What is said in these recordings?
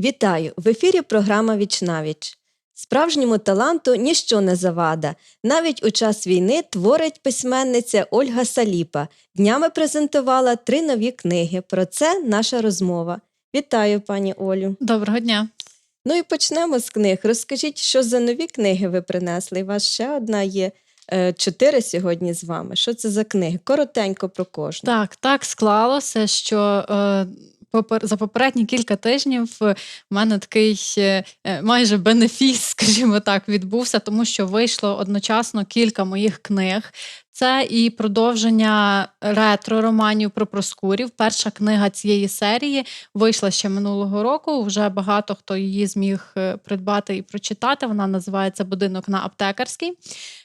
Вітаю! В ефірі програма Вічнавіч. Справжньому таланту ніщо не завада. Навіть у час війни творить письменниця Ольга Саліпа. Днями презентувала три нові книги. Про це наша розмова. Вітаю, пані Олю. Доброго дня. Ну і почнемо з книг. Розкажіть, що за нові книги ви принесли? У вас ще одна є. Е, Чотири сьогодні з вами. Що це за книги? Коротенько про кожну. Так, так склалося, що е, за попередні кілька тижнів е, в мене такий е, е, майже бенефіс, скажімо так, відбувся, тому що вийшло одночасно кілька моїх книг. Це і продовження ретро-романів про Проскурів. Перша книга цієї серії вийшла ще минулого року. Вже багато хто її зміг е, придбати і прочитати. Вона називається Будинок на аптекарській.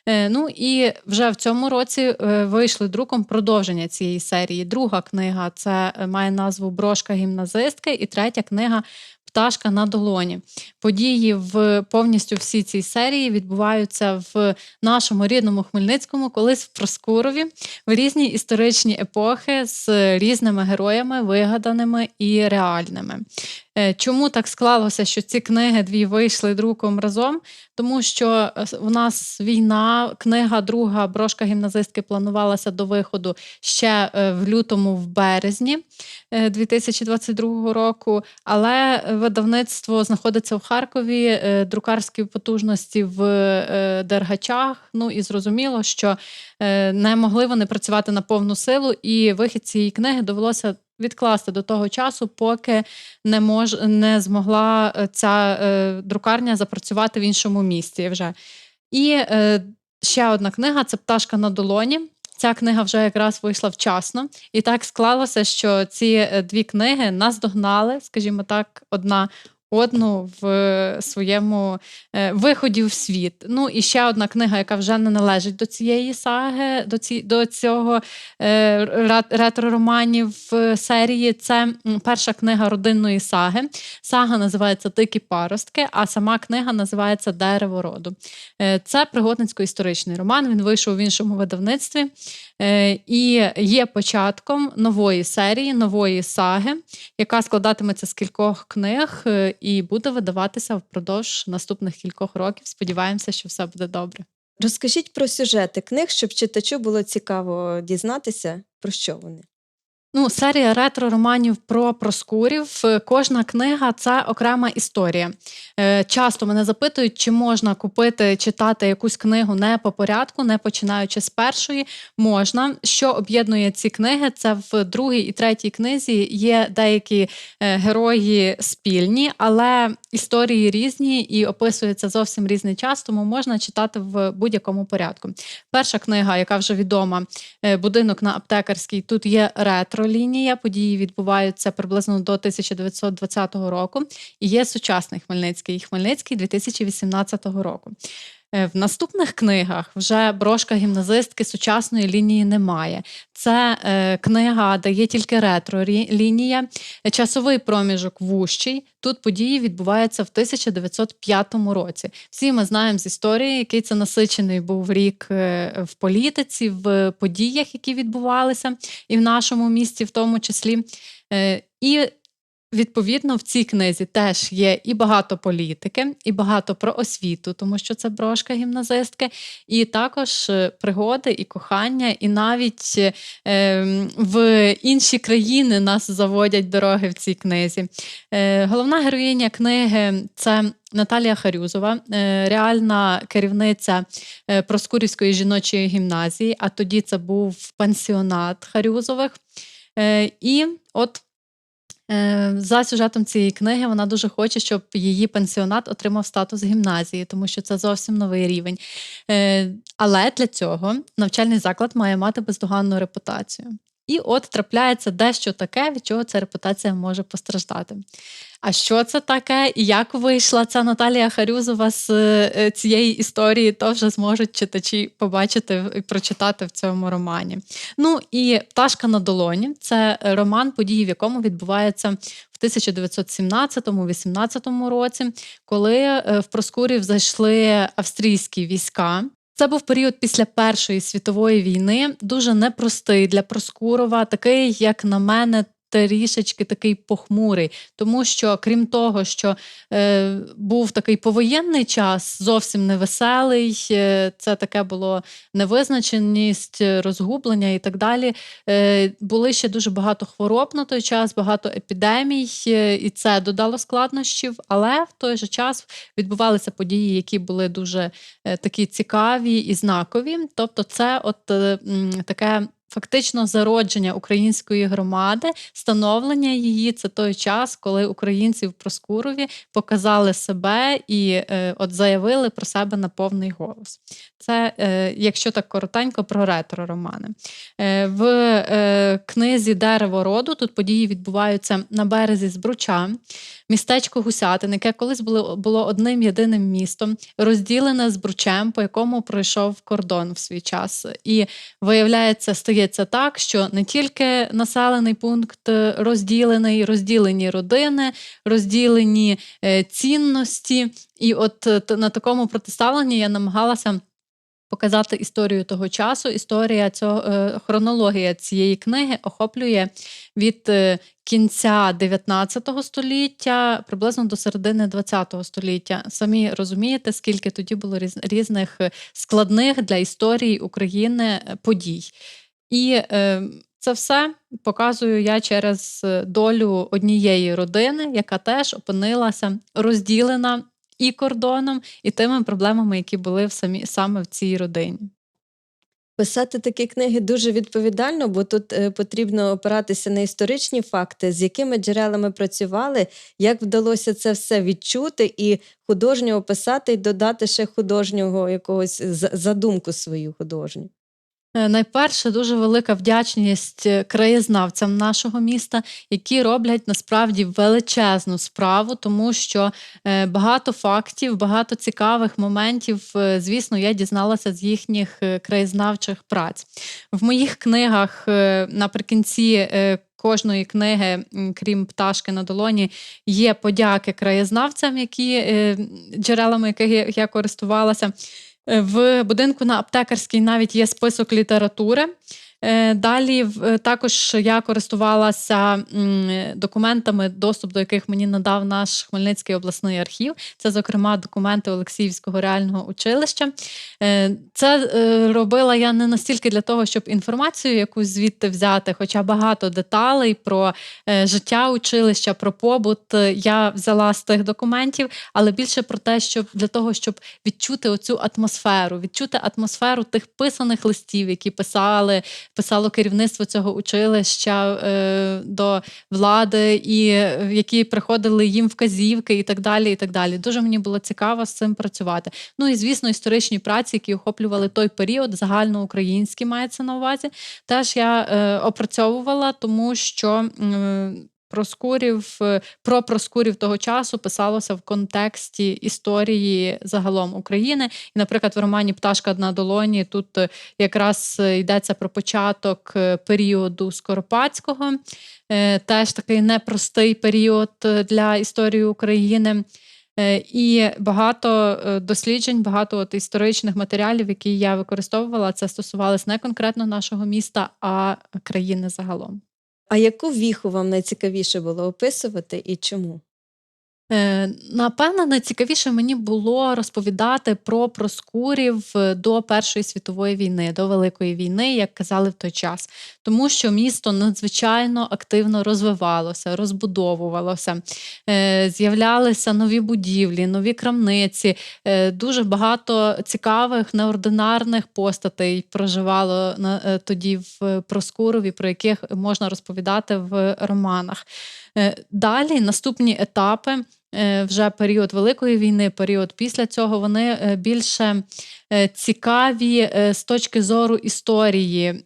Е, Ну і вже в цьому році е, вийшли друком продовження цієї серії. Друга книга це має назву Брошка гімназистки, і третя книга Пташка на долоні. Події в повністю всі цій серії відбуваються в нашому рідному Хмельницькому, колись в Проскурові, в різні історичні епохи з різними героями, вигаданими і реальними. Е, Чому так склалося, що ці книги дві вийшли друком разом? Тому що е, у нас війна, книга друга брошка гімназистки планувалася до виходу ще е, в лютому, в березні е, 2022 року. Але видавництво знаходиться в Харкові, друкарські потужності в Дергачах. Ну і зрозуміло, що не могли вони працювати на повну силу, і вихід цієї книги довелося відкласти до того часу, поки не мож не змогла е, ця е, друкарня запрацювати в іншому місті вже. І е, ще одна книга це Пташка на долоні. Ця книга вже якраз вийшла вчасно, і так склалося, що ці е, дві книги наздогнали, скажімо так, одна одну в е, своєму е, виході в світ. Ну і ще одна книга, яка вже не належить до цієї саги, до, ці, до цього е, ретро-романів серії. Це перша книга родинної саги. Сага називається Дикі паростки, а сама книга називається Дерево роду. Це пригодницько-історичний роман. Він вийшов в іншому видавництві і є початком нової серії, нової саги, яка складатиметься з кількох книг е, і буде видаватися впродовж наступних кількох років. Сподіваємося, що все буде добре. Розкажіть про сюжети книг, щоб читачу було цікаво дізнатися, про що вони. Ну, серія ретро-романів про проскурів. Кожна книга це окрема історія. Е, Часто мене запитують, чи можна купити, читати якусь книгу не по порядку, не починаючи з першої. Можна. Що об'єднує ці книги? Це в другій і третій книзі є деякі е, герої спільні, але історії різні і описується зовсім різний час, тому можна читати в будь-якому порядку. Перша книга, яка вже відома, е, будинок на аптекарській. Тут є ретро-лінія. Події відбуваються приблизно до 1920 року. І є сучасний Хмельницький Хмельницький 2018 року. Е, В наступних книгах вже брошка гімназистки сучасної лінії немає. Це е, книга, де є тільки ретро-лінія, часовий проміжок вущий. Тут події відбуваються в 1905 році. Всі ми знаємо з історії, який це насичений був рік е, в політиці, в подіях, які відбувалися, і в нашому місті, в тому числі. Е, І Відповідно, в цій книзі теж є і багато політики, і багато про освіту, тому що це брошка гімназистки, і також е, пригоди, і кохання, і навіть е, ем, в інші країни нас заводять дороги в цій книзі. Е, головна героїня книги це Наталія Харюзова, е, реальна керівниця е, Проскурівської жіночої гімназії, а тоді це був пансіонат Харюзових. І от За сюжетом цієї книги вона дуже хоче, щоб її пансіонат отримав статус гімназії, тому що це зовсім новий рівень. Е, Але для цього навчальний заклад має мати бездоганну репутацію. І от трапляється дещо таке, від чого ця репутація може постраждати. А що це таке, і як вийшла ця Наталія Харюзова з е, цієї історії, то вже зможуть читачі побачити і прочитати в цьому романі. Ну і Пташка на долоні це роман, події в якому відбуваються в 1917-18 році, коли е, в Проскурів зайшли австрійські війська. Це був період після Першої світової війни, дуже непростий для Проскурова, такий, як на мене, трішечки такий похмурий, тому що крім того, що е, був такий повоєнний час, зовсім невеселий, е, це таке було невизначеність, розгублення і так далі. Е, були ще дуже багато хвороб на той час, багато епідемій, е, і це додало складнощів. Але в той же час відбувалися події, які були дуже е, такі цікаві і знакові. Тобто, це от е, таке. Фактично зародження української громади, становлення її це той час, коли українці в Проскурові показали себе і е, от заявили про себе на повний голос. Це, е, якщо так коротенько, про ретро-романи. Е, в е, книзі Дерево роду тут події відбуваються на березі Збруча, містечко Гусятин, яке колись було, було одним єдиним містом, розділене Збручем, по якому пройшов кордон в свій час. І виявляється, стається так, що не тільки населений пункт е, розділений, розділені родини, розділені е, цінності. І от е, на такому протиставленні я намагалася. Показати історію того часу. Історія цього е, хронологія цієї книги охоплює від е, кінця 19 століття приблизно до середини 20 століття. Самі розумієте, скільки тоді було різних е, складних для історії України подій. І це все показую я через долю однієї родини, яка теж опинилася розділена і кордоном, і тими проблемами, які були в самі, саме в цій родині. Писати такі книги дуже відповідально, бо тут е, потрібно опиратися на історичні факти, з якими джерелами працювали, як вдалося це все відчути і художньо описати, і додати ще художнього якогось задумку свою художню. Е, Найперше, дуже велика вдячність е, краєзнавцям нашого міста, які роблять насправді величезну справу, тому що е, багато фактів, багато цікавих моментів, звісно, я дізналася з їхніх краєзнавчих праць. В моїх книгах наприкінці. Кожної книги, крім пташки на долоні, є подяки краєзнавцям, які джерелами яких я користувалася. В будинку на аптекарській навіть є список літератури. Е, Далі е, також я користувалася документами, доступ до яких мені надав наш Хмельницький обласний архів. Це, зокрема, документи Олексіївського реального училища. Е, Це робила я не настільки для того, щоб інформацію якусь звідти взяти, хоча багато деталей про життя училища, про побут я взяла з тих документів, але більше про те, щоб для того, щоб відчути оцю атмосферу, відчути атмосферу тих писаних листів, які писали, писало керівництво цього училища е, до влади, і е, які приходили їм вказівки, і так далі. І так далі. Дуже мені було цікаво з цим працювати. Ну і звісно, історичні праці, які охоплювали той період, загальноукраїнські мається на увазі. Теж я е, опрацьовувала, тому що. м, Проскурів е, про Проскурів того часу писалося в контексті історії загалом України. І, наприклад, в романі Пташка на долоні тут е, якраз е, йдеться про початок періоду Скоропадського, теж такий непростий період для історії України. І багато досліджень, багато от історичних матеріалів, які я використовувала, це стосувалось не конкретно нашого міста, а країни загалом. А яку віху вам найцікавіше було описувати і чому? Е, Напевно, найцікавіше мені було розповідати про проскурів е, до Першої світової війни, до Великої війни, як казали в той час, тому що місто надзвичайно активно розвивалося, розбудовувалося, е, з'являлися нові будівлі, нові крамниці. Дуже багато цікавих неординарних постатей проживало тоді в Проскурові, про яких можна розповідати в романах. Е, Далі наступні етапи, е, вже період Великої війни, період після цього, вони е, більше цікаві з точки зору історії,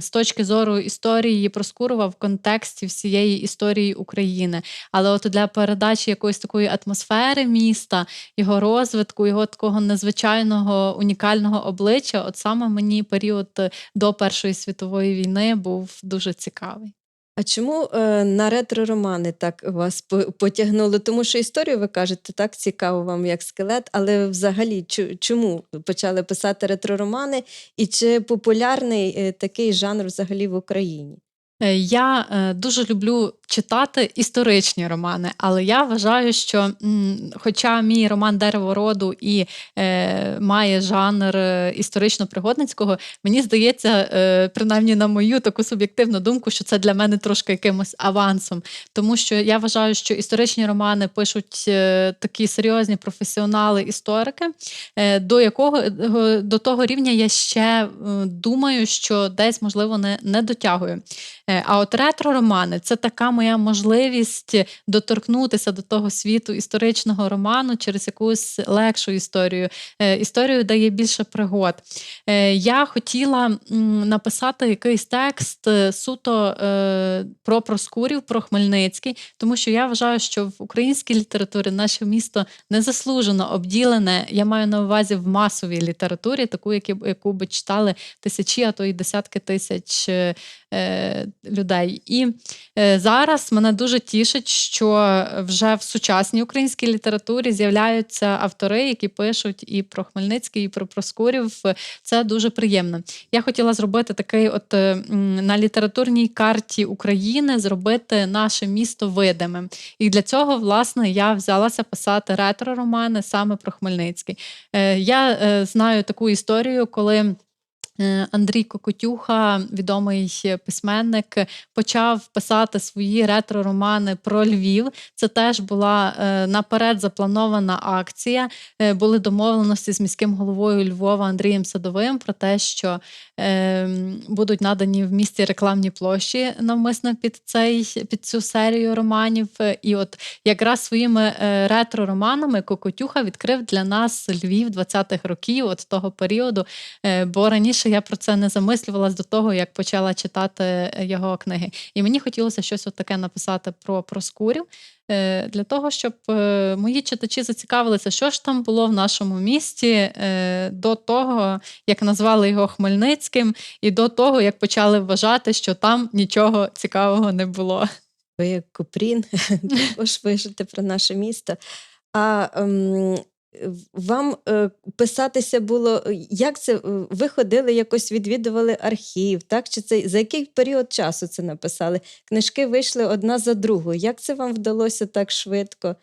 з точки зору історії Проскурова в контексті всієї історії України. Але от для передачі якоїсь такої атмосфери міста, його розвитку, його такого незвичайного унікального обличчя, от саме мені період до Першої світової війни був дуже цікавий. А чому е, на ретро-романи так вас по- потягнуло? Тому що історію ви кажете так цікаво вам, як скелет, але взагалі чу- чому почали писати ретро-романи? І чи популярний е, такий жанр взагалі в Україні? Е, Я е, дуже люблю читати історичні романи, але я вважаю, що хоча мій роман Дерево роду і е, має жанр е, історично-пригодницького, мені здається, е, принаймні на мою таку суб'єктивну думку, що це для мене трошки якимось авансом. Тому що я вважаю, що історичні романи пишуть е, такі серйозні професіонали, історики, е, до якого до того рівня я ще е, думаю, що десь можливо не, не дотягую. Е, А от ретро-романи це така моя можливість доторкнутися до того світу історичного роману через якусь легшу історію. Е, Історію дає більше пригод. Е, Я хотіла написати якийсь текст суто про Проскурів, про Хмельницький, тому що я вважаю, що в українській літературі наше місто незаслужено обділене. Я маю на увазі в масовій літературі, таку, яку би читали тисячі, а то й десятки тисяч людей. І е, зараз мене дуже тішить, що вже в сучасній українській літературі з'являються автори, які пишуть і про Хмельницький, і про Проскурів. Це дуже приємно. Я хотіла зробити такий, от е, на літературній карті України зробити наше місто видимим. І для цього, власне, я взялася писати ретро-романи саме про Хмельницький. Е, Я е, знаю таку історію, коли. Е, Андрій Кокотюха, відомий письменник, почав писати свої ретро-романи про Львів. Це теж була е, наперед запланована акція. Е, були домовленості з міським головою Львова Андрієм Садовим про те, що е, будуть надані в місті рекламні площі навмисно під цей під цю серію романів. І от якраз своїми ретро-романами Кокотюха відкрив для нас Львів 20-х років, от того періоду. Бо раніше я про це не замислювалась до того, як почала читати е, його книги. І мені хотілося щось от таке написати про Проскурів. е, Для того, щоб е, мої читачі зацікавилися, що ж там було в нашому місті до того, як назвали його Хмельницьким, і до того, як почали вважати, що там нічого цікавого не було. Ви як Купрін, також пишете про наше місто. А ем, вам е, писатися було, е, як це? е, Ви ходили якось відвідували архів, так? Чи це за який період часу це написали? Книжки вийшли одна за другою. Як це вам вдалося так швидко?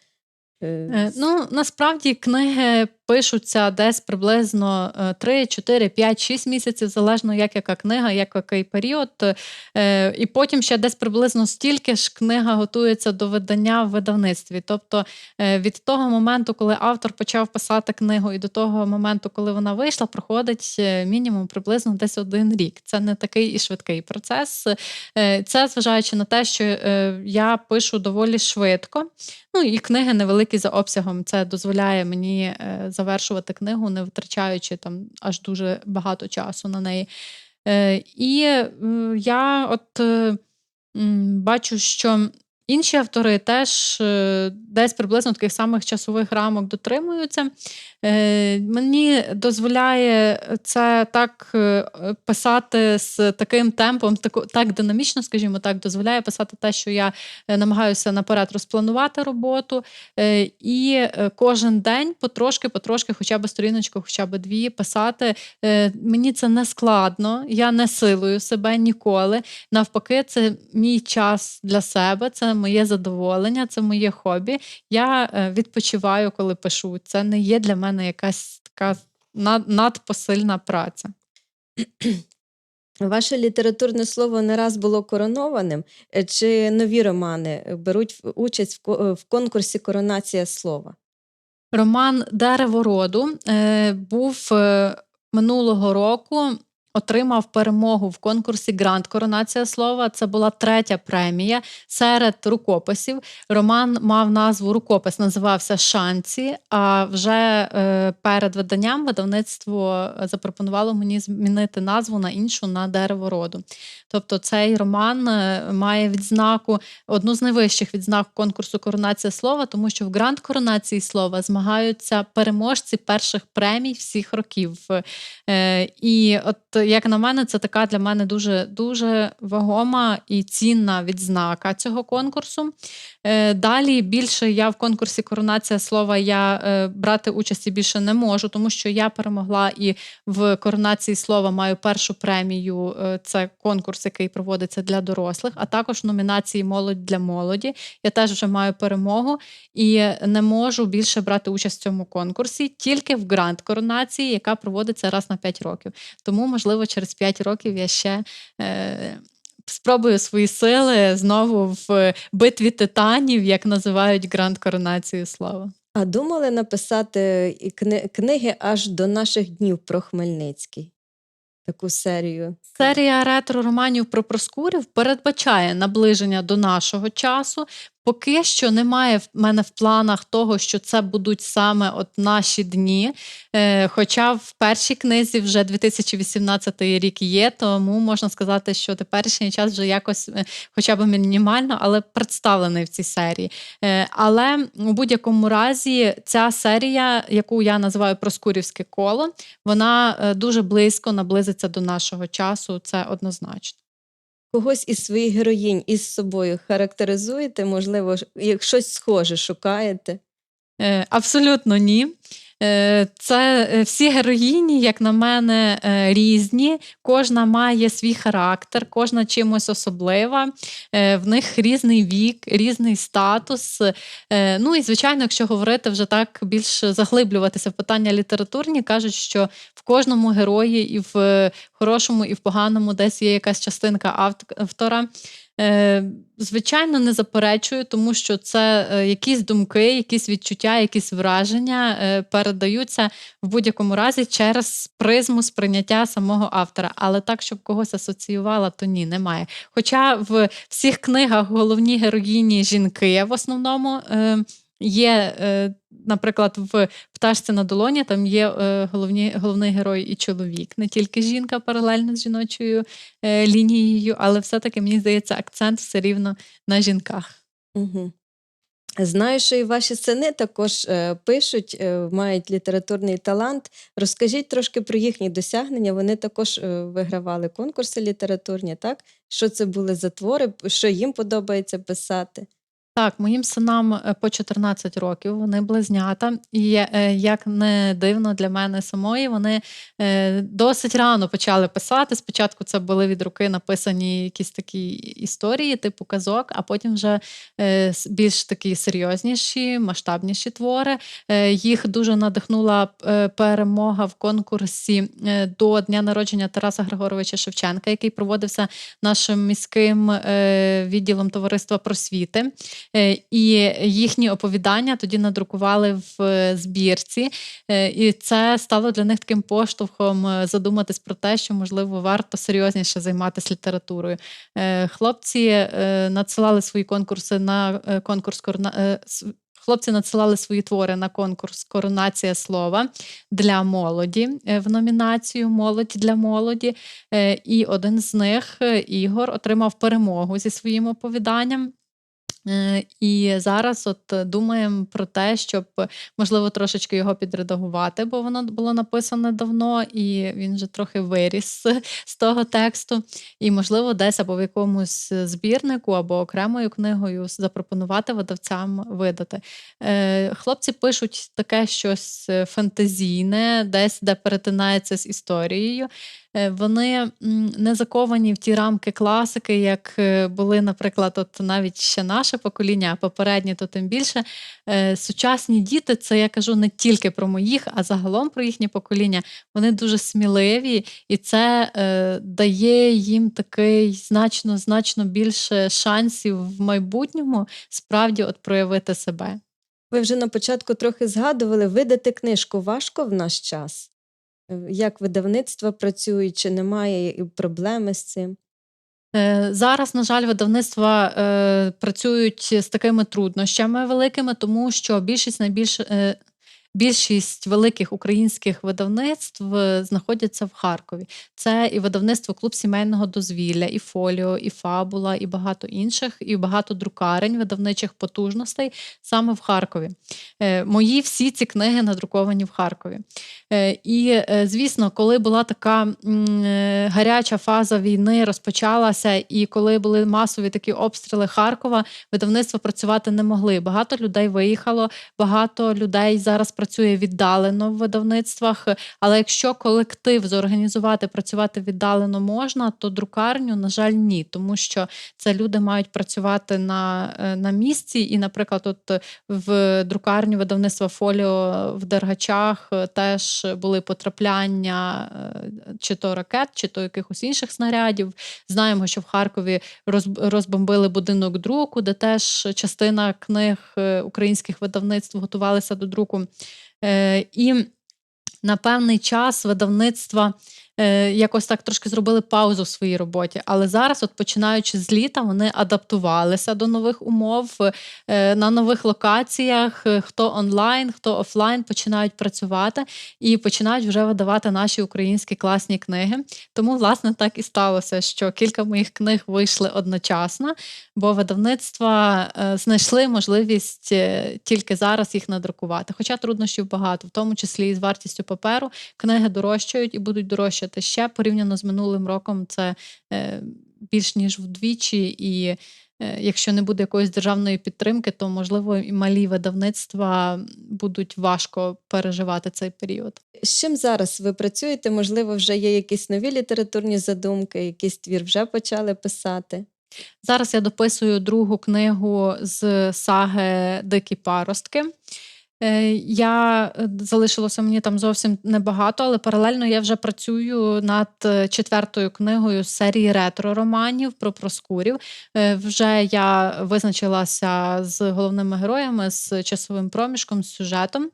Ну, насправді книги пишуться десь приблизно е, 3, 4, 5, 6 місяців, залежно як яка книга, як який період. Е, І потім ще десь приблизно стільки ж книга готується до видання в видавництві. Тобто е, від того моменту, коли автор почав писати книгу, і до того моменту, коли вона вийшла, проходить е, мінімум приблизно десь один рік. Це не такий і швидкий процес. Це зважаючи на те, що я пишу доволі швидко. Ну і книги невеликі за обсягом. Це дозволяє мені завершувати книгу, не втрачаючи там аж дуже багато часу на неї. Е, І е, я от е, бачу, що інші автори теж е, десь приблизно таких самих часових рамок дотримуються. Е, Мені дозволяє це так е, писати з таким темпом, так динамічно, скажімо так, дозволяє писати те, що я намагаюся наперед розпланувати роботу. І кожен день потрошки, потрошки, хоча б сторіночку, хоча б дві, писати. Мені це не складно, я не силую себе ніколи. Навпаки, це мій час для себе, це моє задоволення, це моє хобі. Я е, відпочиваю, коли пишу. Це не є для мене якась така надпосильна праця. Ваше літературне слово не раз було коронованим. Е, Чи нові романи е, беруть участь в ко- в конкурсі Коронація слова? Роман Дерево роду був минулого року. Отримав перемогу в конкурсі Гранд Коронація слова. Це була третя премія серед рукописів. Роман мав назву рукопис, називався Шанці. А вже е, перед виданням видавництво запропонувало мені змінити назву на іншу на дерево роду. Тобто цей роман е, має відзнаку одну з найвищих відзнак конкурсу Коронація слова, тому що в гранд коронації слова змагаються переможці перших премій всіх років. Е, І от як на мене, це така для мене дуже дуже вагома і цінна відзнака цього конкурсу. Е, Далі більше я в конкурсі Коронація слова я е, брати участі більше не можу, тому що я перемогла і в коронації слова маю першу премію. е, Це конкурс, який проводиться для дорослих, а також номінації Молодь для молоді. Я теж вже маю перемогу і не можу більше брати участь в цьому конкурсі тільки в грант коронації, яка проводиться раз на 5 років. Тому, можливо, через 5 років я ще. Е, Спробую свої сили знову в битві титанів, як називають грант коронацію слава. А думали написати кни- книги аж до наших днів про Хмельницький? Таку серію. Серія ретро-романів про Проскурів передбачає наближення до нашого часу. Поки що немає в мене в планах того, що це будуть саме от наші дні. Е, хоча в першій книзі вже 2018 рік є, тому можна сказати, що теперішній час вже якось, е, хоча б мінімально, але представлений в цій серії. Е, але у будь-якому разі ця серія, яку я називаю Проскурівське коло, вона дуже близько наблизиться до нашого часу. Це однозначно. Когось із своїх героїнь із собою характеризуєте, можливо, як щось схоже шукаєте? Е, Абсолютно ні. Е, Це е, всі героїні, як на мене, е, різні. Кожна має свій характер, кожна чимось особлива. В них різний вік, різний статус. Ну і звичайно, якщо говорити вже так більш заглиблюватися в питання літературні, кажуть, що в кожному герої і в хорошому, і в поганому десь є якась частинка автора. Е, Звичайно, не заперечую, тому що це е, якісь думки, якісь відчуття, якісь враження е, передаються в будь-якому разі через призму сприйняття самого автора. Але так, щоб когось асоціювала, то ні, немає. Хоча в всіх книгах головні героїні жінки в основному. Є, е, наприклад, в пташці на долоні там є е, головні, головний герой і чоловік, не тільки жінка паралельно з жіночою е, лінією, але все-таки мені здається, акцент все рівно на жінках. Угу. Знаю, що і ваші сини також пишуть, мають літературний талант. Розкажіть трошки про їхні досягнення. Вони також вигравали конкурси літературні, так? Що це були за твори, що їм подобається писати? Так, моїм синам е, по 14 років, вони близнята, і е, як не дивно для мене самої, вони е, досить рано почали писати. Спочатку це були від руки написані якісь такі історії, типу казок, а потім вже більш такі серйозніші, масштабніші твори. Їх дуже надихнула перемога в конкурсі до дня народження Тараса Григоровича Шевченка, який проводився нашим міським відділом товариства просвіти. Е, І їхні оповідання тоді надрукували в е, збірці, Е, і це стало для них таким поштовхом задуматись про те, що можливо варто серйозніше займатися літературою. Хлопці надсилали свої конкурси на конкурс Хлопці надсилали свої твори на конкурс Коронація слова для молоді в номінацію Молодь для молоді. І один з них, Ігор, отримав перемогу зі своїм оповіданням. Е, І зараз от е, думаємо про те, щоб е, можливо трошечки його підредагувати, бо воно було написане давно, і він вже трохи виріс з того тексту. І, можливо, десь або в якомусь збірнику, або окремою книгою запропонувати видавцям видати. Хлопці пишуть таке щось фантазійне, десь де перетинається з історією. Е, Вони не заковані в ті рамки класики, як е, були, наприклад, от навіть ще наше покоління, а попереднє, то тим більше. Е, Сучасні діти, це я кажу не тільки про моїх, а загалом про їхнє покоління. Вони дуже сміливі, і це дає їм такий значно, значно більше шансів в майбутньому справді от проявити себе. Ви вже на початку трохи згадували, видати книжку важко в наш час. Як видавництво працюють, чи немає проблеми з цим? Е, Зараз, на жаль, видавництва е, працюють з такими труднощами великими, тому що більшість найбільш е, більшість великих українських видавництв е, знаходяться в Харкові. Це і видавництво клуб сімейного дозвілля, і фоліо, і фабула, і багато інших, і багато друкарень, видавничих потужностей саме в Харкові. Е, Мої всі ці книги надруковані в Харкові. Е, І, звісно, коли була така гаряча фаза війни, розпочалася, і коли були масові такі обстріли Харкова, видавництва працювати не могли. Багато людей виїхало, багато людей зараз працює віддалено в видавництвах. Але якщо колектив зорганізувати, працювати віддалено можна, то друкарню, на жаль, ні, тому що це люди мають працювати на, е, на місці. І, наприклад, от в друкарню видавництва Фоліо в Дергачах е, теж були потрапляння е, чи то ракет, чи то якихось інших снарядів. Знаємо, що в Харкові роз- розбомбили будинок друку, де теж частина книг українських видавництв готувалися до друку. Е, І на певний час видавництва е, якось так трошки зробили паузу в своїй роботі. Але зараз, от починаючи з літа, вони адаптувалися до нових умов е, на нових локаціях. е, Хто онлайн, хто офлайн починають працювати і починають вже видавати наші українські класні книги. Тому, власне, так і сталося, що кілька моїх книг вийшли одночасно, бо видавництва е, знайшли можливість е, тільки зараз їх надрукувати. Хоча труднощів багато, в тому числі і з вартістю паперу. Книги дорожчають і будуть дорожчати ще порівняно з минулим роком. Це е, більш ніж вдвічі. І е, якщо не буде якоїсь державної підтримки, то можливо і малі видавництва будуть важко переживати цей період. З чим зараз ви працюєте? Можливо, вже є якісь нові літературні задумки, якийсь твір вже почали писати. Зараз я дописую другу книгу з саги Дикі паростки. Е, Я е, залишилося мені там зовсім небагато, але паралельно я вже працюю над е, четвертою книгою з серії ретро-романів про проскурів. Вже я визначилася з головними героями, з часовим проміжком, з сюжетом.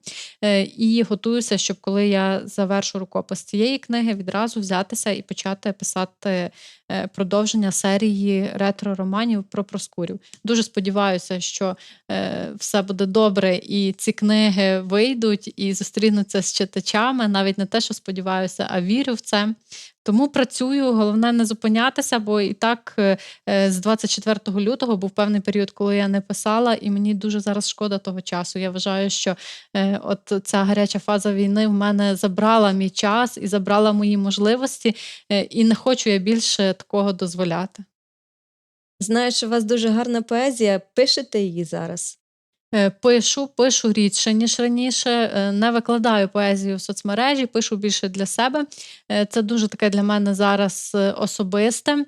І готуюся, щоб коли я завершу рукопис цієї книги, відразу взятися і почати писати продовження серії ретро-романів про проскурів. Дуже сподіваюся, що е, все буде добре, і ці книги вийдуть і зустрінуться з читачами. Навіть не те, що сподіваюся, а вірю в це. Тому працюю, головне не зупинятися, бо і так е, е, з 24 лютого був певний період, коли я не писала, і мені дуже зараз шкода того часу. Я вважаю, що е, от ця гаряча фаза війни в мене забрала мій час і забрала мої можливості, і не хочу я більше такого дозволяти. Знаю, що у вас дуже гарна поезія. Пишете її зараз. Е, Пишу, пишу рідше, ніж раніше. Е, Не викладаю поезію в соцмережі, пишу більше для себе. Е, Це дуже таке для мене зараз особисте.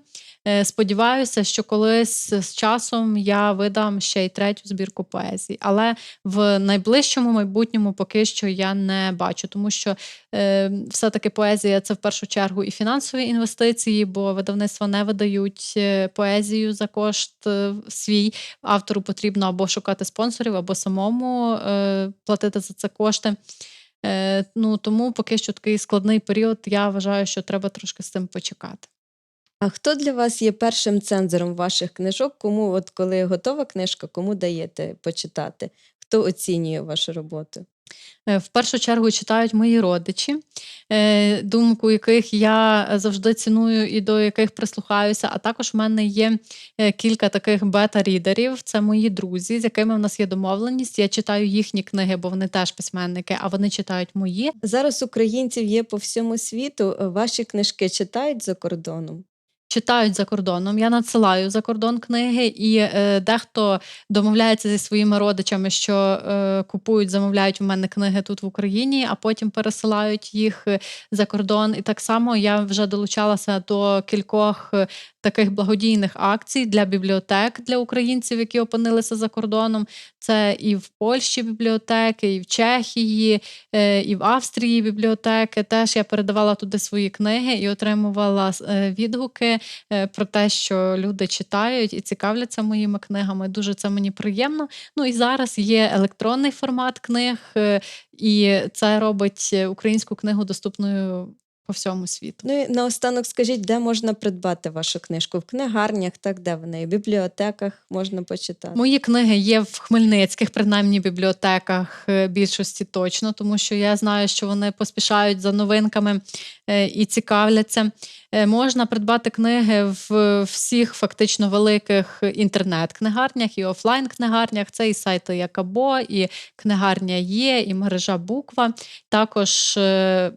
Е, Сподіваюся, що колись з часом я видам ще й третю збірку поезії. Але в найближчому майбутньому поки що я не бачу, тому що е, все-таки поезія це в першу чергу і фінансові інвестиції, бо видавництва не видають е, поезію за кошт е, свій. Автору потрібно або шукати спонсорів, або самому е, платити за це кошти. Ну, тому поки що такий складний період, я вважаю, що треба трошки з цим почекати. А хто для вас є першим цензором ваших книжок? Кому, от коли готова книжка, кому даєте почитати? Хто оцінює вашу роботу? Е, В першу чергу читають мої родичі, е, думку яких я завжди ціную і до яких прислухаюся. А також в мене є е, кілька таких бета-рідерів. Це мої друзі, з якими в нас є домовленість. Я читаю їхні книги, бо вони теж письменники, а вони читають мої. Зараз українців є по всьому світу. Ваші книжки читають за кордоном. Читають за кордоном. Я надсилаю за кордон книги, і е, дехто домовляється зі своїми родичами, що е, купують, замовляють у мене книги тут в Україні, а потім пересилають їх е, за кордон. І так само я вже долучалася до кількох е, таких благодійних акцій для бібліотек для українців, які опинилися за кордоном. Це і в Польщі бібліотеки, і в Чехії, е, і в Австрії бібліотеки. Теж я передавала туди свої книги і отримувала е, відгуки е, про те, що люди читають і цікавляться моїми книгами. Дуже це мені приємно. Ну і зараз є електронний формат книг, і це робить українську книгу доступною по всьому світу. Ну і наостанок скажіть, де можна придбати вашу книжку? В книгарнях, так де в неї? В бібліотеках можна почитати. Мої книги є в хмельницьких, принаймні бібліотеках е, більшості точно, тому що я знаю, що вони поспішають за новинками е, і цікавляться. Е, Можна придбати книги в всіх фактично великих інтернет-книгарнях і офлайн-книгарнях. Це і сайти Якабо, і книгарня є, і мережа Буква. Також е,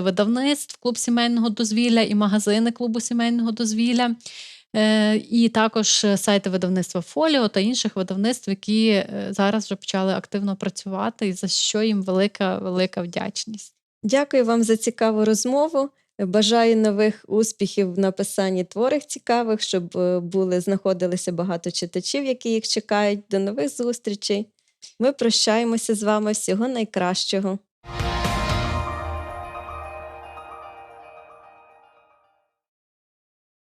м, видавництв, клуб сімейного дозвілля і магазини клубу сімейного дозвілля. Е, І також е, сайти видавництва Фоліо та інших видавництв, які е, зараз вже почали активно працювати, і за що їм велика велика вдячність. Дякую вам за цікаву розмову. Бажаю нових успіхів в написанні творів цікавих, щоб були, знаходилися багато читачів, які їх чекають. До нових зустрічей. Ми прощаємося з вами. Всього найкращого.